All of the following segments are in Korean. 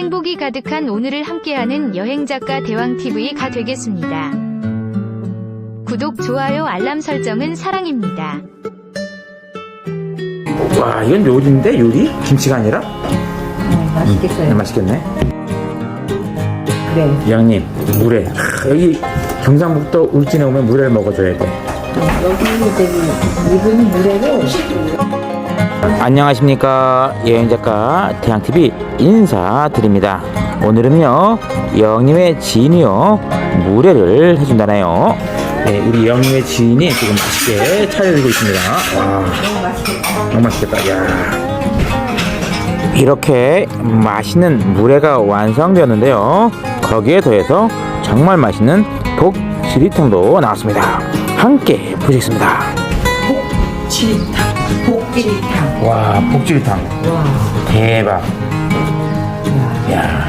행복이 가득한 오늘을 함께하는 여행작가 대왕TV가 되겠습니다. 구독, 좋아요, 알람 설정은 사랑입니다. 와 이건 요리인데 요리? 김치가 아니라? 네, 맛있겠어요. 네, 맛있겠네 그래. 이왕님 물회 하, 여기 경상북도 울진에 오면 물회를 먹어줘야 돼 여기 저기 이분 물에도 안녕하십니까? 여행작가 태양TV 인사드립니다. 오늘은요 영님의 지인이요 물회를 해준다네요. 네, 우리 영님의 지인이 지금 맛있게 차려주고 있습니다. 와 너무 맛있겠다. 야. 이렇게 맛있는 물회가 완성되었는데요. 거기에 더해서 정말 맛있는 복지리탕도 나왔습니다. 함께 보시겠습니다. 복지리탕. 와 와. 대박. 야.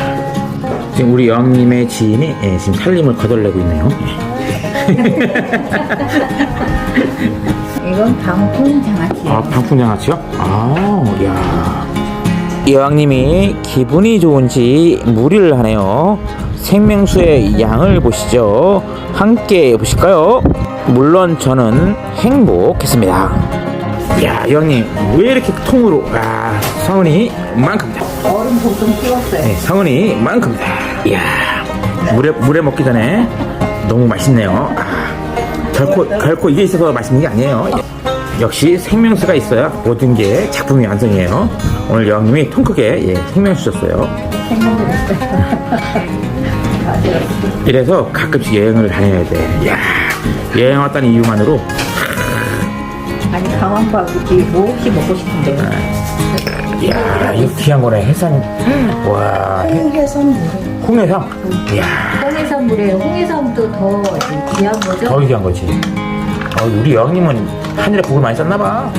지금 우리 영님의 지인이 예, 지금 살림을 거덜내고 있네요. 이건 방풍 장아찌예요. 아 방풍장아찌요? 아 야. 여왕님이 기분이 좋은지 무리를 하네요. 생명수의 양을 보시죠. 함께 보실까요? 물론 저는 행복했습니다 야 여왕님 왜 이렇게 통으로 아 성은이 만큼이다 얼음 볶음 찍었어요. 네, 성은이 만큼이다 이야 물에 물에 먹기 전에 너무 맛있네요 아, 결코 결코 이게 있어서 맛있는 게 아니에요 역시 생명수가 있어야 모든 게 작품이 완성이에요 오늘 여왕님이 통 크게 예, 생명수. 맞아요. 이래서 가끔씩 여행을 다녀야 돼 이야 여행 왔다는 이유만으로 아니 강원밥이 몹시 먹고 싶은데. 이야 이 귀한 거네 해산 와 홍해산 물에. 홍해상 이야 홍해산 물에 홍해산도 더 귀한 거죠? 더 귀한 거지. 어, 우리 여왕님은 하늘에 복을 많이 썼나 봐.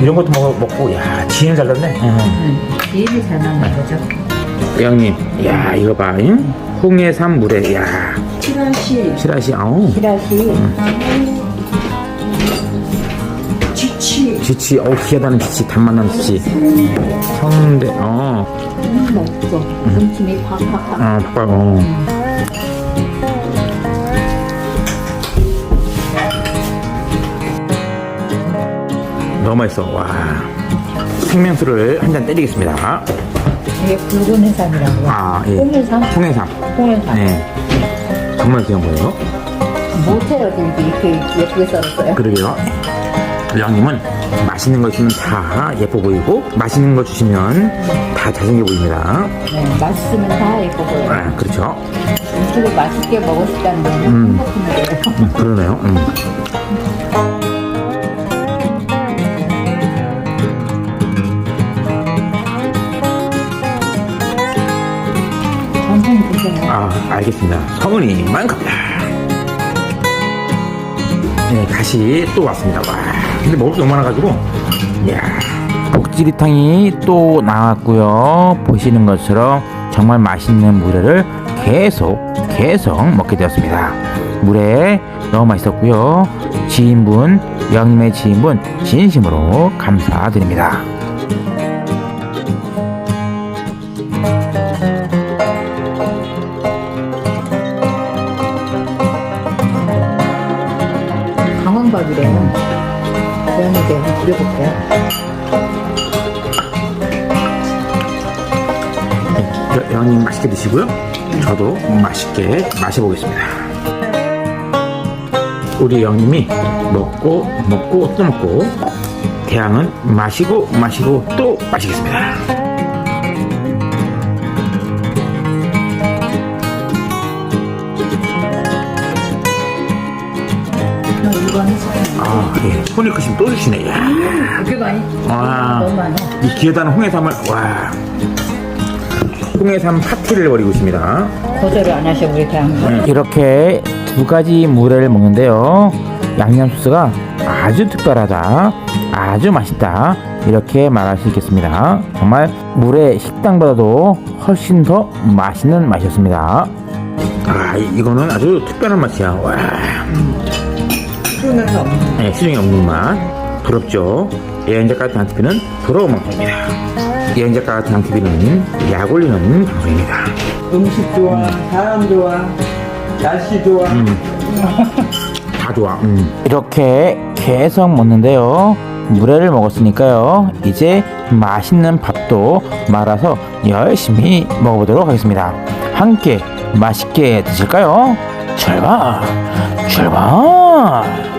이런 것도 먹, 먹고, 야, 지혜를 잘 났네. 응. 비행이 잘 맞는 거죠. 여왕님, 야, 이거 봐, 응? 홍해산 물에, 야, 시라시. 시라시, 아우, 시라시. 지치, 어우, 귀하다는 지치, 단맛 나는 지치. 성대, 어, 음, 먹고. 등심이 팍팍팍. 어, 팍팍, 어. 너무 맛있어, 와. 생명수를 한 잔 때리겠습니다. 이게 붉은 해산이라고. 아, 예. 홍해산? 홍해산. 홍해산. 네. 정말 귀한 거예요. 못해요, 이렇게, 이렇게 예쁘게 썰었어요. 그러게요. 양님은 맛있는 거 있으면 다 예뻐 보이고 맛있는 거 주시면 다 잘생겨 보입니다. 네, 맛있으면 다 예뻐 보여요. 아, 그렇죠. 음식을 맛있게 먹었다는 거는 음. 행복한 거예요. 음, 그러네요. 음. 완전히 괜찮아요. 아, 알겠습니다. 성은이 만큼이다. 네, 다시 또 왔습니다. 와, 근데 먹을 게 너무 많아가지고, 이야. 복지리탕이 또 나왔고요. 보시는 것처럼 정말 맛있는 물회를 계속 계속 먹게 되었습니다. 물회 너무 맛있었고요. 지인분, 영님의 지인분 진심으로 감사드립니다. 강황밥이래요. 고양이들 한번 드려볼게요. 여- 영님 맛있게 드시고요. 저도 맛있게 마셔보겠습니다. 우리 영님이 먹고 먹고 또 먹고 태양은 마시고 마시고 또 마시겠습니다. 아, 예. 손이 크시면 또 주시네. 야. 그렇게 많이 와. 너무 많아. 이 기회다는 홍해삼을 와. 홍해삼 파티를 벌이고 있습니다. 거절을 안 하셔 우리 대한민국. 이렇게 두 가지 물회를 먹는데요. 양념 소스가 아주 특별하다, 아주 맛있다 이렇게 말할 수 있겠습니다. 정말 물회 식당보다도 훨씬 더 맛있는 맛이었습니다. 아 이- 이거는 아주 특별한 맛이야. 와, 수능에서 네, 시중에 없는 맛 부럽죠. 여행자까지 한테는 부러운 만큼입니다. 여행작가 대왕TV는 약 올리는 방송입니다. 음식 좋아, 사람 좋아, 날씨 좋아. 다 좋아. 음. 이렇게 계속 먹는데요. 물회를 먹었으니까요. 이제 맛있는 밥도 말아서 열심히 먹어보도록 하겠습니다. 함께 맛있게 드실까요? 출발! 출발!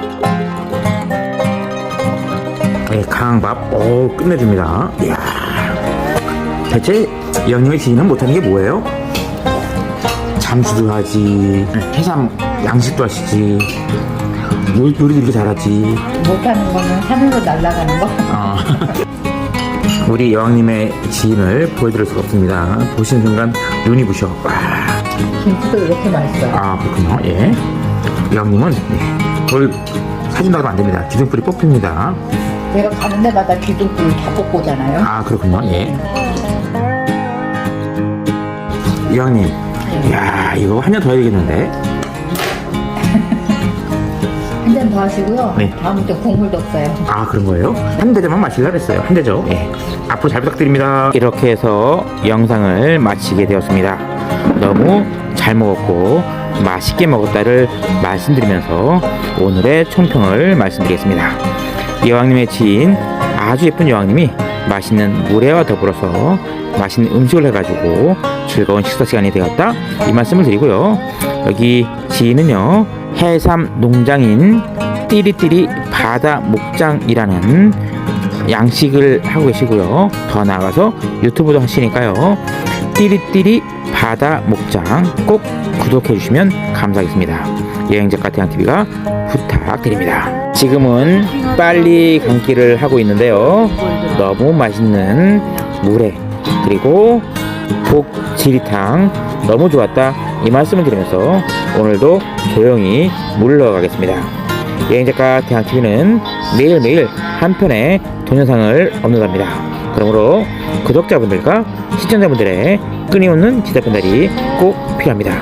강밥, 오, 끝내줍니다. 이야. 대체 영영의 지인은 못하는 게 뭐예요? 잠수도 하지, 해삼 양식도 하시지, 요- 요리도 이렇게 잘하지. 못하는 거는 하늘로 날아가는 거. 아. 우리 여왕님의 지인을 보여드릴 수가 없습니다. 보시는 순간 눈이 부셔. 와. 김치도 이렇게 맛있어요. 아, 그렇군요. 예. 여왕님은, 예. 그걸 사진 나가면 안 됩니다. 기둥불이 뽑힙니다. 내가 가는 데마다 기둥불 다 뽑고 오잖아요. 아, 그렇군요. 예. 여왕님, 이야, 이거 한 잔 더 해야겠는데? 한 잔 더 하시고요. 네. 다음부터 국물도 없어요. 아 그런 거예요? 한 대접만 마실라 그랬어요 한 대접 예. 앞으로 잘 부탁드립니다 이렇게 해서 영상을 마치게 되었습니다 너무 잘 먹었고 맛있게 먹었다를 말씀드리면서 오늘의 총평을 말씀드리겠습니다 여왕님의 지인 아주 예쁜 여왕님이 맛있는 물회와 더불어서 맛있는 음식을 해가지고 즐거운 식사 시간이 되었다 이 말씀을 드리고요 여기 지인은요 해삼 농장인 띠리띠리 바다 목장이라는 양식을 하고 계시고요. 더 나아가서 유튜브도 하시니까요. 띠리띠리 바다 목장 꼭 구독해 주시면 감사하겠습니다. 여행작가 태양TV가 부탁드립니다. 지금은 빨리 감기를 하고 있는데요. 너무 맛있는 물회 그리고 복지리탕 너무 좋았다 이 말씀을 드리면서 오늘도 조용히 물러가겠습니다. 여행작가 대항TV는 매일매일 한 편의 동영상을 업로드합니다. 그러므로 구독자분들과 시청자분들의 끊임없는 지답 전달이 꼭 필요합니다.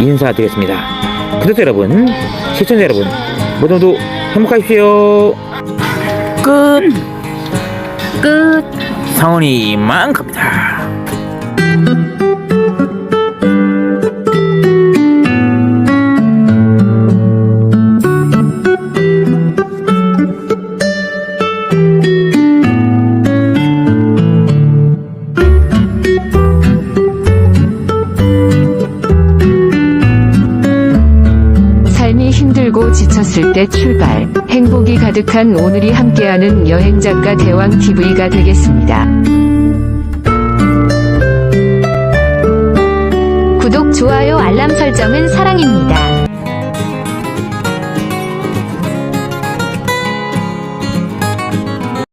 인사드리겠습니다. 구독자 여러분, 시청자 여러분, 모두 모두 행복하십시오. 끝! 끝! 성훈이만 갑니다. 지쳤을 때 출발. 행복이 가득한 오늘이 함께하는 여행작가 대왕TV가 되겠습니다. 구독, 좋아요, 알람 설정은 사랑입니다.